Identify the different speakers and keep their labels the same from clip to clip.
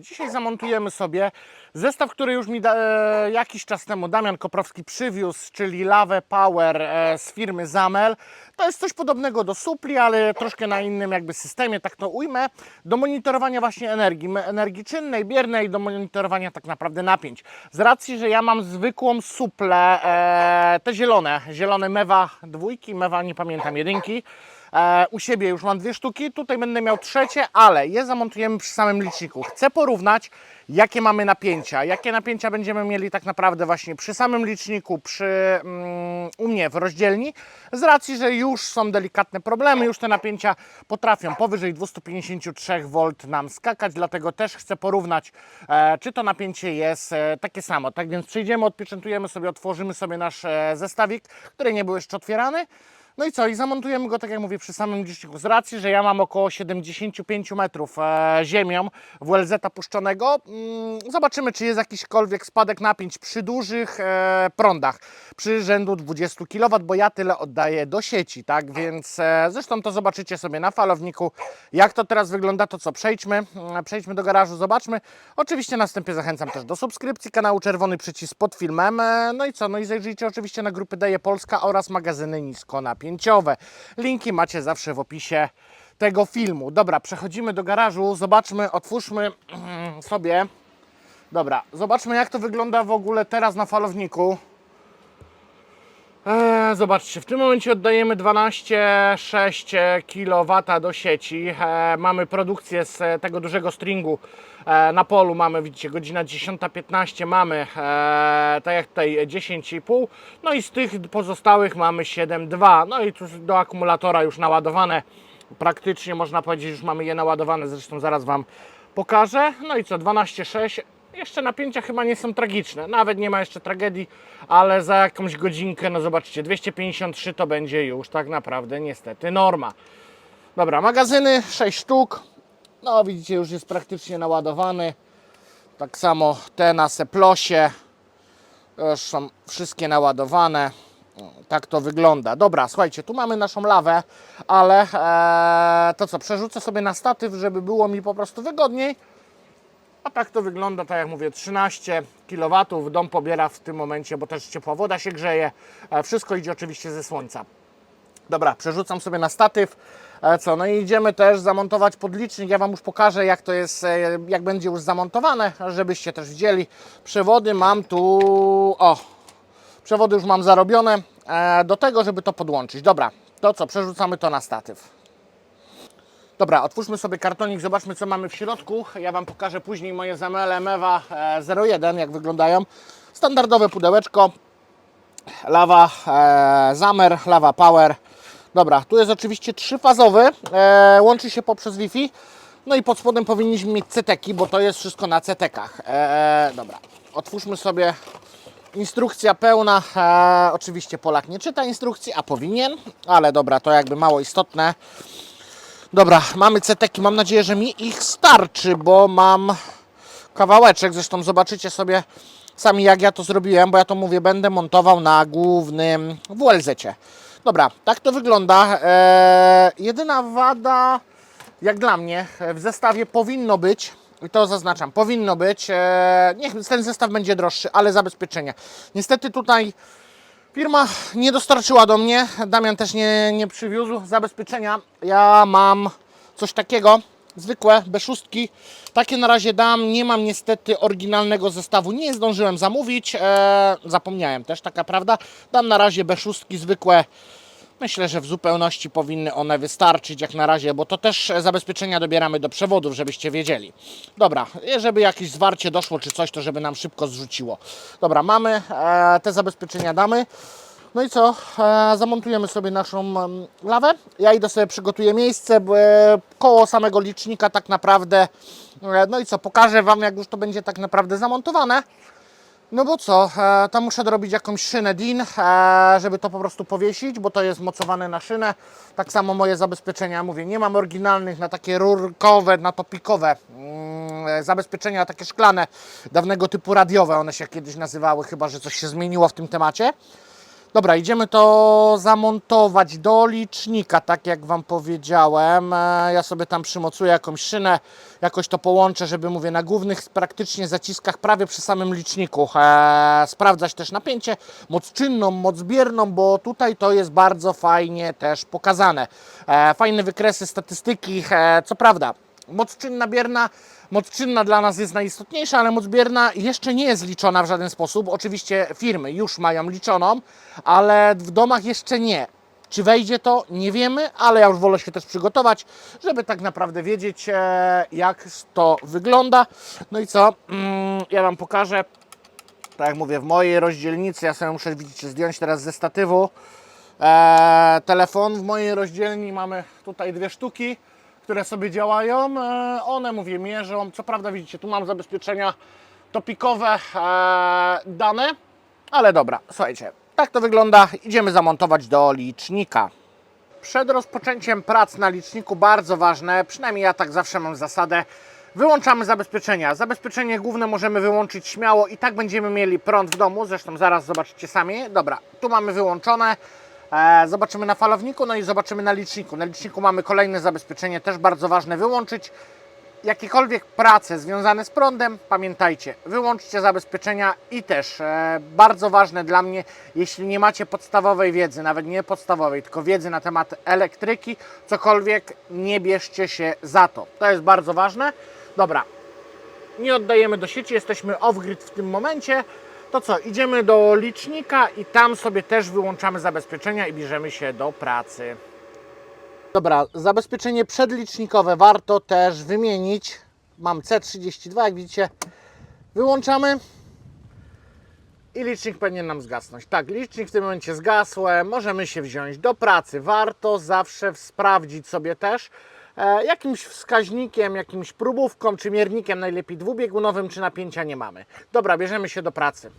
Speaker 1: Dzisiaj zamontujemy sobie zestaw, który już mi da, e, jakiś czas temu Damian Koprowski przywiózł, czyli Lawę Power e, z firmy Zamel. To jest coś podobnego do supli, ale troszkę na innym jakby systemie, tak to ujmę, do monitorowania właśnie energii, energii czynnej, biernej, do monitorowania tak naprawdę napięć. Z racji, że ja mam zwykłą suplę, e, te zielone, zielone Mewa dwójki, Mewa nie pamiętam, jedynki, u siebie już mam dwie sztuki, tutaj będę miał trzecie, ale je zamontujemy przy samym liczniku. Chcę porównać, jakie mamy napięcia, jakie napięcia będziemy mieli tak naprawdę właśnie przy samym liczniku, przy mm, u mnie w rozdzielni, z racji, że już są delikatne problemy, już te napięcia potrafią powyżej 253 V nam skakać, dlatego też chcę porównać, e, czy to napięcie jest e, takie samo. Tak więc przyjdziemy, odpieczętujemy sobie, otworzymy sobie nasz e, zestawik, który nie był jeszcze otwierany. No i co? I zamontujemy go, tak jak mówię, przy samym liczniku. Z racji, że ja mam około 75 metrów e, ziemią WLZ puszczonego, mm, zobaczymy, czy jest jakiśkolwiek spadek napięć przy dużych e, prądach, przy rzędu 20 kW, bo ja tyle oddaję do sieci, tak? Więc e, zresztą to zobaczycie sobie na falowniku, jak to teraz wygląda. To co? Przejdźmy, mm, przejdźmy do garażu, zobaczmy. Oczywiście na wstępie zachęcam też do subskrypcji kanału, czerwony przycisk pod filmem. E, no i co? No i zajrzyjcie oczywiście na grupy Deje Polska oraz magazyny niskonapięciowe. Linki macie zawsze w opisie tego filmu. Dobra, przechodzimy do garażu, zobaczmy, otwórzmy mm, sobie. Dobra, zobaczmy jak to wygląda w ogóle teraz na falowniku. Eee, zobaczcie, w tym momencie oddajemy 12,6 kW do sieci. Eee, mamy produkcję z e, tego dużego stringu eee, na polu. Mamy, widzicie, godzina 10.15 mamy, tak jak tutaj 10,5. No i z tych pozostałych mamy 7,2. No i tu do akumulatora już naładowane. Praktycznie można powiedzieć, już mamy je naładowane. Zresztą zaraz Wam pokażę. No i co, 12,6 jeszcze napięcia chyba nie są tragiczne, nawet nie ma jeszcze tragedii, ale za jakąś godzinkę, no zobaczcie, 253 to będzie już tak naprawdę niestety norma. Dobra, magazyny 6 sztuk, no widzicie już jest praktycznie naładowany, tak samo te na Seplosie, już są wszystkie naładowane. Tak to wygląda. Dobra, słuchajcie, tu mamy naszą lawę, ale e, to co, przerzucę sobie na statyw, żeby było mi po prostu wygodniej. A tak to wygląda, tak jak mówię, 13 kW. Dom pobiera w tym momencie, bo też ciepła woda się grzeje. E, Wszystko idzie oczywiście ze słońca. Dobra, przerzucam sobie na statyw. E, Co? No i idziemy też zamontować podlicznik. Ja Wam już pokażę, jak to jest, e, jak będzie już zamontowane, żebyście też widzieli. Przewody mam tu. O, przewody już mam zarobione do tego, żeby to podłączyć. Dobra, to co, przerzucamy to na statyw. Dobra, otwórzmy sobie kartonik, zobaczmy co mamy w środku. Ja Wam pokażę później moje zamele Mewa e, 01, jak wyglądają. Standardowe pudełeczko, lawa e, Zamer, lawa Power. Dobra, tu jest oczywiście trzyfazowy, e, łączy się poprzez Wi-Fi. No i pod spodem powinniśmy mieć ceteki, bo to jest wszystko na cetekach. E, dobra, otwórzmy sobie Instrukcja pełna. E, oczywiście Polak nie czyta instrukcji, a powinien, ale dobra, to jakby mało istotne. Dobra, mamy ceteki. Mam nadzieję, że mi ich starczy, bo mam kawałeczek. Zresztą zobaczycie sobie sami, jak ja to zrobiłem, bo ja to mówię, będę montował na głównym WLZ-cie. Dobra, tak to wygląda. Eee, jedyna wada, jak dla mnie, w zestawie powinno być, i to zaznaczam, powinno być, eee, niech ten zestaw będzie droższy, ale zabezpieczenie. Niestety tutaj Firma nie dostarczyła do mnie, Damian też nie, nie przywiózł zabezpieczenia. Ja mam coś takiego, zwykłe, B6. Takie na razie dam, nie mam niestety oryginalnego zestawu, nie zdążyłem zamówić, e, zapomniałem też, taka prawda. Dam na razie B6 zwykłe, Myślę, że w zupełności powinny one wystarczyć jak na razie, bo to też zabezpieczenia dobieramy do przewodów, żebyście wiedzieli. Dobra, żeby jakieś zwarcie doszło czy coś, to żeby nam szybko zrzuciło. Dobra, mamy e, te zabezpieczenia damy. No i co? E, zamontujemy sobie naszą em, lawę. Ja idę sobie przygotuję miejsce e, koło samego licznika tak naprawdę. No i co? Pokażę Wam jak już to będzie tak naprawdę zamontowane. No bo co, e, tam muszę dorobić jakąś szynę DIN, e, żeby to po prostu powiesić, bo to jest mocowane na szynę. Tak samo moje zabezpieczenia, mówię, nie mam oryginalnych na takie rurkowe, na topikowe mm, e, zabezpieczenia, takie szklane, dawnego typu radiowe, one się kiedyś nazywały, chyba że coś się zmieniło w tym temacie. Dobra, idziemy to zamontować do licznika, tak jak Wam powiedziałem. E, Ja sobie tam przymocuję jakąś szynę, jakoś to połączę, żeby mówię na głównych praktycznie zaciskach prawie przy samym liczniku. E, sprawdzać też napięcie, moc czynną, moc bierną, bo tutaj to jest bardzo fajnie też pokazane. E, fajne wykresy, statystyki, co prawda. Moc czynna, bierna, moc czynna dla nas jest najistotniejsza, ale moc bierna jeszcze nie jest liczona w żaden sposób. Oczywiście firmy już mają liczoną, ale w domach jeszcze nie. Czy wejdzie to? Nie wiemy, ale ja już wolę się też przygotować, żeby tak naprawdę wiedzieć, e, jak to wygląda. No i co? Mm, Ja Wam pokażę. Tak jak mówię, w mojej rozdzielnicy, ja sobie muszę, widzicie, zdjąć teraz ze statywu e, telefon. W mojej rozdzielni mamy tutaj dwie sztuki, które sobie działają. E, one, mówię, mierzą. Co prawda, widzicie, tu mam zabezpieczenia topikowe e, dane, ale dobra, słuchajcie, tak to wygląda. Idziemy zamontować do licznika. Przed rozpoczęciem prac na liczniku bardzo ważne, przynajmniej ja tak zawsze mam zasadę, wyłączamy zabezpieczenia. Zabezpieczenie główne możemy wyłączyć śmiało i tak będziemy mieli prąd w domu, zresztą zaraz zobaczycie sami. Dobra, tu mamy wyłączone. E, zobaczymy na falowniku, no i zobaczymy na liczniku. Na liczniku mamy kolejne zabezpieczenie, też bardzo ważne wyłączyć jakiekolwiek prace związane z prądem, pamiętajcie, wyłączcie zabezpieczenia i też e, bardzo ważne dla mnie, jeśli nie macie podstawowej wiedzy, nawet nie podstawowej, tylko wiedzy na temat elektryki, cokolwiek, nie bierzcie się za to. To jest bardzo ważne. Dobra, nie oddajemy do sieci, jesteśmy off-grid w tym momencie. To co, idziemy do licznika i tam sobie też wyłączamy zabezpieczenia i bierzemy się do pracy. Dobra, zabezpieczenie przedlicznikowe warto też wymienić. Mam C32, jak widzicie. Wyłączamy i licznik powinien nam zgasnąć. Tak, licznik w tym momencie zgasł. Możemy się wziąć do pracy. Warto zawsze sprawdzić sobie też jakimś wskaźnikiem, jakimś próbówką czy miernikiem, najlepiej dwubiegunowym, czy napięcia nie mamy. Dobra, bierzemy się do pracy.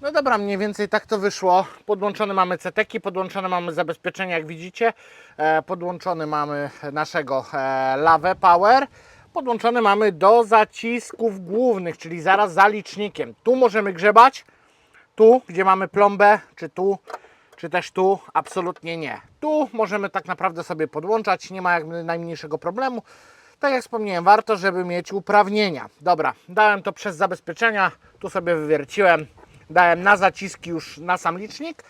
Speaker 1: No dobra, mniej więcej tak to wyszło. Podłączone mamy CTki, podłączone mamy zabezpieczenia, jak widzicie. E, podłączony mamy naszego e, Lave Power. Podłączony mamy do zacisków głównych, czyli zaraz za licznikiem. Tu możemy grzebać, tu, gdzie mamy plombę, czy tu, czy też tu, absolutnie nie. Tu możemy tak naprawdę sobie podłączać, nie ma jak najmniejszego problemu. Tak jak wspomniałem, warto, żeby mieć uprawnienia. Dobra, dałem to przez zabezpieczenia, tu sobie wywierciłem, dałem na zaciski już na sam licznik.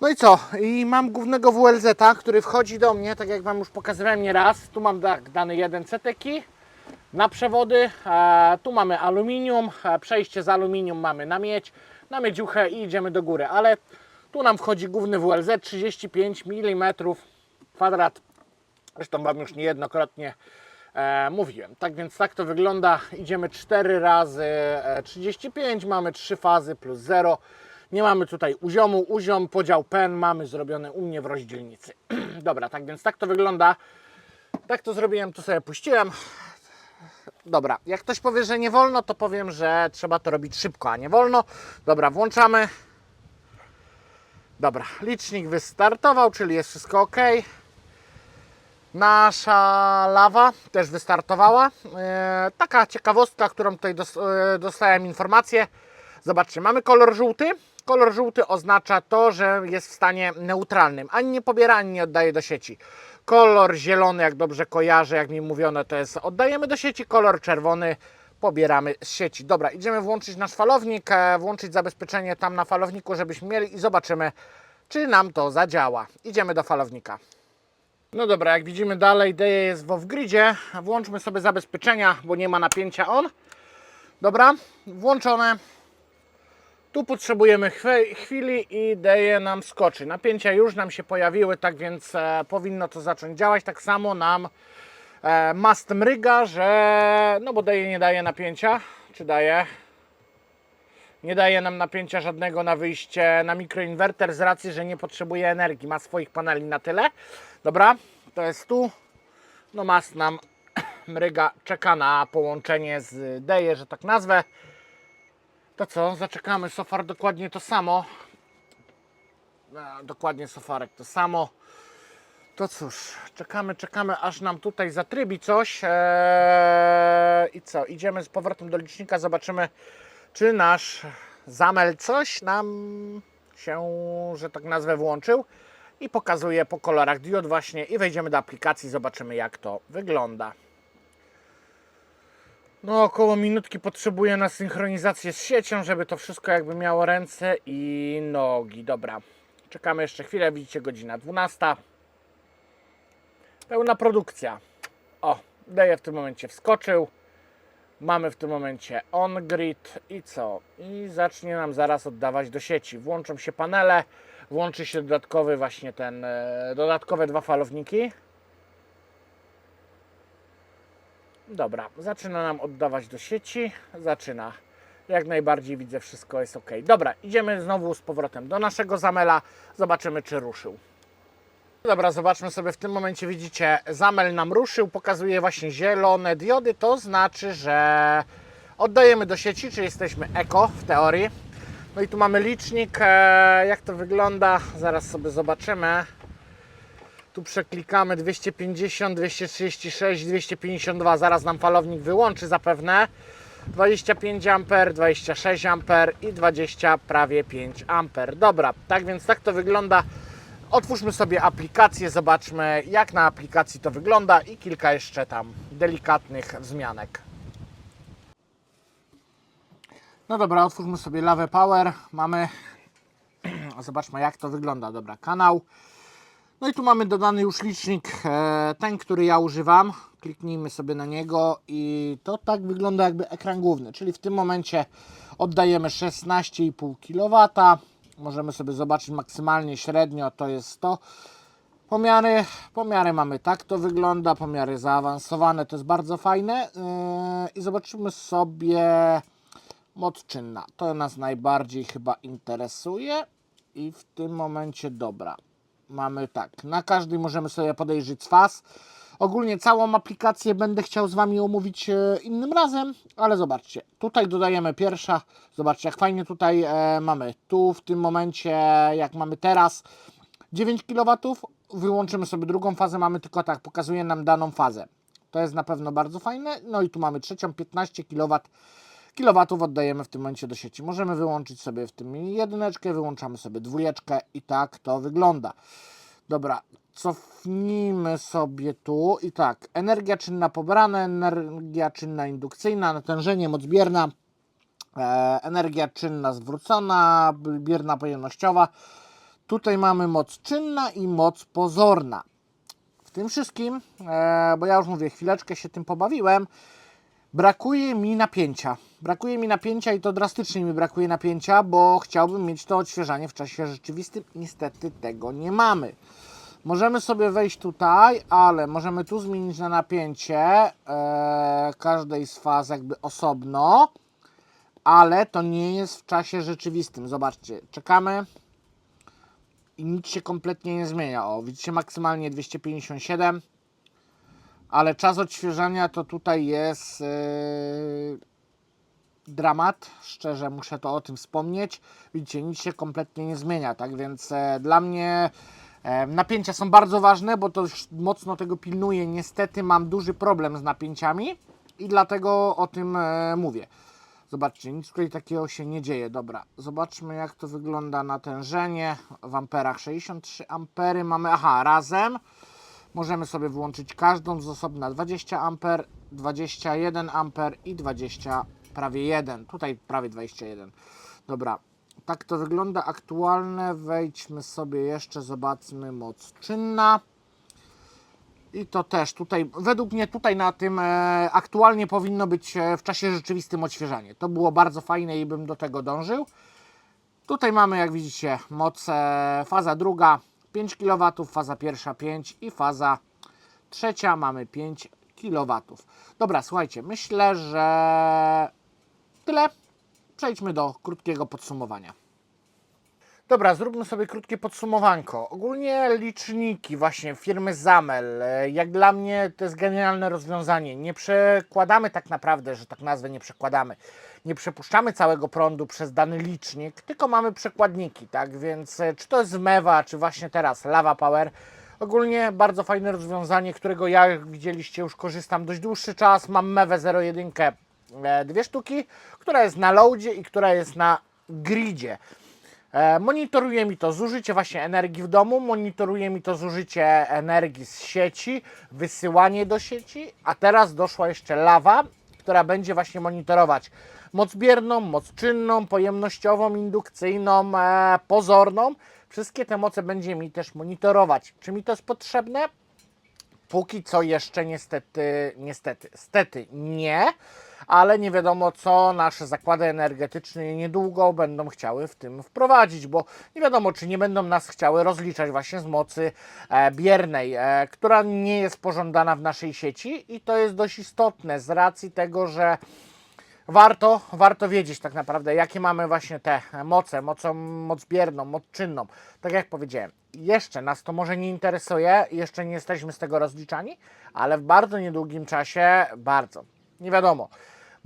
Speaker 1: No i co? I mam głównego WLZ-a, który wchodzi do mnie, tak jak Wam już pokazywałem nie raz. Tu mam tak, dany jeden CTki na przewody. E, tu mamy aluminium, przejście z aluminium mamy na miedź, na miedziuchę i idziemy do góry. Ale tu nam wchodzi główny WLZ 35 mm kwadrat. Zresztą Wam już niejednokrotnie e, mówiłem. Tak więc tak to wygląda. Idziemy 4 razy e, 35, mamy 3 fazy plus 0. Nie mamy tutaj uziomu. Uziom, podział pen mamy zrobiony u mnie w rozdzielnicy. Dobra, tak więc tak to wygląda. Tak to zrobiłem, to sobie puściłem. Dobra, jak ktoś powie, że nie wolno, to powiem, że trzeba to robić szybko, a nie wolno. Dobra, włączamy. Dobra, licznik wystartował, czyli jest wszystko ok. Nasza lawa też wystartowała. E, taka ciekawostka, którą tutaj e, dostałem informację. Zobaczcie, mamy kolor żółty. Kolor żółty oznacza to, że jest w stanie neutralnym. Ani nie pobiera, ani nie oddaje do sieci. Kolor zielony, jak dobrze kojarzę, jak mi mówiono, to jest oddajemy do sieci. Kolor czerwony pobieramy z sieci. Dobra, idziemy włączyć nasz falownik, e, włączyć zabezpieczenie tam na falowniku, żebyśmy mieli i zobaczymy, czy nam to zadziała. Idziemy do falownika. No dobra, jak widzimy dalej DE jest w off-gridzie. Włączmy sobie zabezpieczenia, bo nie ma napięcia on. Dobra, włączone. Tu potrzebujemy chwili i DE nam skoczy. Napięcia już nam się pojawiły, tak więc e, powinno to zacząć działać. Tak samo nam mast mryga, że no bo DE nie daje napięcia. Czy daje? Nie daje nam napięcia żadnego na wyjście na mikroinwerter z racji, że nie potrzebuje energii. Ma swoich paneli na tyle. Dobra, to jest tu. No mast nam mryga, czeka na połączenie z DE, że tak nazwę. To co, zaczekamy. Sofar dokładnie to samo. E, Dokładnie sofarek to samo. To cóż, czekamy, czekamy, aż nam tutaj zatrybi coś. Eee, I co, idziemy z powrotem do licznika, zobaczymy, czy nasz zamel coś nam się, że tak nazwę, włączył i pokazuje po kolorach diod właśnie i wejdziemy do aplikacji, zobaczymy jak to wygląda. No około minutki potrzebuję na synchronizację z siecią, żeby to wszystko jakby miało ręce i nogi. Dobra, czekamy jeszcze chwilę, widzicie godzina 12. Pełna produkcja. O, daję w tym momencie wskoczył. Mamy w tym momencie on-grid i co? I zacznie nam zaraz oddawać do sieci. Włączą się panele, włączy się dodatkowy właśnie ten, e, dodatkowe dwa falowniki. Dobra, zaczyna nam oddawać do sieci. Zaczyna. Jak najbardziej widzę, wszystko jest ok. Dobra, idziemy znowu z powrotem do naszego zamela. Zobaczymy, czy ruszył. Dobra, zobaczmy sobie w tym momencie, widzicie, zamel nam ruszył, pokazuje właśnie zielone diody, to znaczy, że oddajemy do sieci, czyli jesteśmy eko w teorii. No i tu mamy licznik, e, jak to wygląda, zaraz sobie zobaczymy. Tu przeklikamy 250, 236, 252, zaraz nam falownik wyłączy zapewne. 25 A, 26 A i 20 prawie 5 A. Dobra, tak więc tak to wygląda. Otwórzmy sobie aplikację, zobaczmy jak na aplikacji to wygląda i kilka jeszcze tam delikatnych wzmianek. No dobra, otwórzmy sobie Lave Power. Mamy, zobaczmy jak to wygląda. Dobra, kanał. No i tu mamy dodany już licznik, e, ten, który ja używam. Kliknijmy sobie na niego i to tak wygląda jakby ekran główny, czyli w tym momencie oddajemy 16,5 kW. Możemy sobie zobaczyć maksymalnie średnio to jest 100. Pomiary, pomiary mamy tak, to wygląda, pomiary zaawansowane, to jest bardzo fajne. Yy, I zobaczymy sobie moc czynna. To nas najbardziej chyba interesuje. I w tym momencie dobra. Mamy tak, na każdej możemy sobie podejrzeć faz. Ogólnie całą aplikację będę chciał z Wami omówić e, innym razem, ale zobaczcie, tutaj dodajemy pierwsza, zobaczcie jak fajnie tutaj e, mamy, tu w tym momencie, jak mamy teraz 9 kW, wyłączymy sobie drugą fazę, mamy tylko tak, pokazuje nam daną fazę. To jest na pewno bardzo fajne, no i tu mamy trzecią 15 kW, kilowatów oddajemy w tym momencie do sieci. Możemy wyłączyć sobie w tym jedyneczkę, wyłączamy sobie dwójeczkę i tak to wygląda. Dobra, cofnijmy sobie tu i tak, energia czynna pobrana, energia czynna indukcyjna, natężenie, moc bierna, e, energia czynna zwrócona, bierna pojemnościowa. Tutaj mamy moc czynna i moc pozorna. W tym wszystkim, e, bo ja już mówię, chwileczkę się tym pobawiłem, brakuje mi napięcia. Brakuje mi napięcia i to drastycznie mi brakuje napięcia, bo chciałbym mieć to odświeżanie w czasie rzeczywistym. Niestety tego nie mamy. Możemy sobie wejść tutaj, ale możemy tu zmienić na napięcie e, każdej z faz jakby osobno, ale to nie jest w czasie rzeczywistym. Zobaczcie, czekamy i nic się kompletnie nie zmienia. O, widzicie maksymalnie 257, ale czas odświeżania to tutaj jest yy, dramat. Szczerze muszę to o tym wspomnieć. Widzicie, nic się kompletnie nie zmienia, tak więc e, dla mnie e, napięcia są bardzo ważne, bo to mocno tego pilnuję. Niestety mam duży problem z napięciami i dlatego o tym e, mówię. Zobaczcie, nic tutaj takiego się nie dzieje. Dobra, zobaczmy jak to wygląda natężenie w amperach. 63 ampery mamy, aha, razem. Możemy sobie wyłączyć każdą z osobna 20 amper, 21 amper i 20 prawie 1. Tutaj prawie 21. Dobra, tak to wygląda aktualne. Wejdźmy sobie jeszcze, zobaczmy moc czynna. I to też tutaj, według mnie tutaj na tym e, aktualnie powinno być e, w czasie rzeczywistym odświeżanie. To było bardzo fajne i bym do tego dążył. Tutaj mamy, jak widzicie, moc e, faza druga 5 kW, faza pierwsza 5 i faza trzecia mamy 5 kW. Dobra, słuchajcie, myślę, że tyle. Przejdźmy do krótkiego podsumowania. Dobra, zróbmy sobie krótkie podsumowanko. Ogólnie liczniki właśnie firmy Zamel, e, jak dla mnie to jest genialne rozwiązanie. Nie przekładamy tak naprawdę, że tak nazwę nie przekładamy. Nie przepuszczamy całego prądu przez dany licznik, tylko mamy przekładniki, tak? Więc e, czy to jest Mewa, czy właśnie teraz Lava Power, Ogólnie bardzo fajne rozwiązanie, którego ja, jak widzieliście, już korzystam dość dłuższy czas. Mam Mewę 01, e, dwie sztuki, która jest na loadzie i która jest na gridzie. E, Monitoruje mi to zużycie właśnie energii w domu, monitoruje mi to zużycie energii z sieci, wysyłanie do sieci, a teraz doszła jeszcze lawa, która będzie właśnie monitorować moc bierną, moc czynną, pojemnościową, indukcyjną, e, pozorną. Wszystkie te moce będzie mi też monitorować. Czy mi to jest potrzebne? Póki co jeszcze niestety, niestety, stety nie, ale nie wiadomo co nasze zakłady energetyczne niedługo będą chciały w tym wprowadzić, bo nie wiadomo czy nie będą nas chciały rozliczać właśnie z mocy e, biernej, e, która nie jest pożądana w naszej sieci i to jest dość istotne z racji tego, że warto, warto wiedzieć tak naprawdę, jakie mamy właśnie te moce, mocą, moc bierną, moc czynną. Tak jak powiedziałem, jeszcze nas to może nie interesuje, jeszcze nie jesteśmy z tego rozliczani, ale w bardzo niedługim czasie, bardzo, nie wiadomo,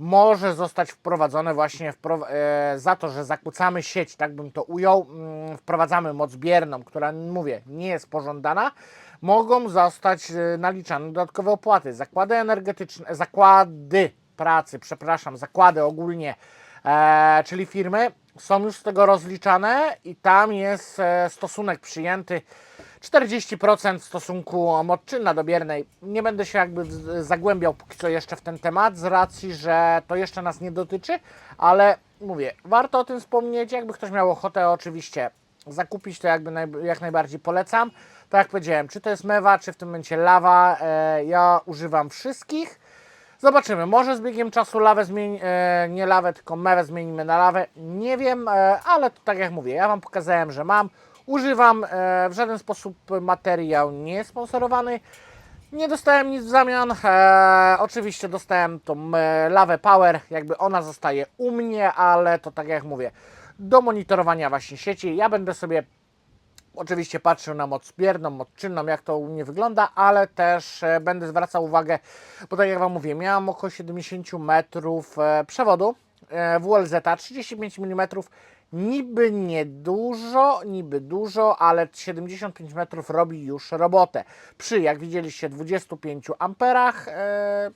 Speaker 1: może zostać wprowadzone właśnie e, za to, że zakłócamy sieć, tak bym to ujął, mm, wprowadzamy moc bierną, która, mówię, nie jest pożądana, mogą zostać e, naliczane dodatkowe opłaty. Zakłady energetyczne, zakłady pracy, przepraszam, zakłady ogólnie, e, czyli firmy, są już z tego rozliczane i tam jest e, stosunek przyjęty 40% w stosunku moczynna do biernej. Nie będę się jakby zagłębiał póki co jeszcze w ten temat, z racji, że to jeszcze nas nie dotyczy, ale mówię, warto o tym wspomnieć. Jakby ktoś miał ochotę, oczywiście zakupić, to jakby naj, jak najbardziej polecam. Tak jak powiedziałem, czy to jest mewa, czy w tym momencie lawa, e, ja używam wszystkich. Zobaczymy, może z biegiem czasu lawę zmieni, e, nie lawę, tylko mewę zmienimy na lawę. Nie wiem, e, ale to tak jak mówię, ja Wam pokazałem, że mam, używam, e, w żaden sposób materiał nie jest sponsorowany. Nie dostałem nic w zamian. E, oczywiście dostałem tą e, lawę Power, jakby ona zostaje u mnie, ale to tak jak mówię, do monitorowania właśnie sieci. Ja będę sobie Oczywiście patrzę na moc bierną, moc czynną, jak to u mnie wygląda, ale też e, będę zwracał uwagę, bo tak jak Wam mówię, miałam około 70 metrów e, przewodu e, WLZ 35 mm. Niby niedużo, niby dużo, ale 75 metrów robi już robotę. Przy, jak widzieliście, 25 amperach. E,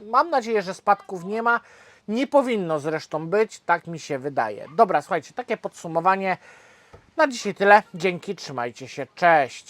Speaker 1: mam nadzieję, że spadków nie ma. Nie powinno zresztą być, tak mi się wydaje. Dobra, słuchajcie, takie podsumowanie. Na dzisiaj tyle. Dzięki, trzymajcie się, cześć.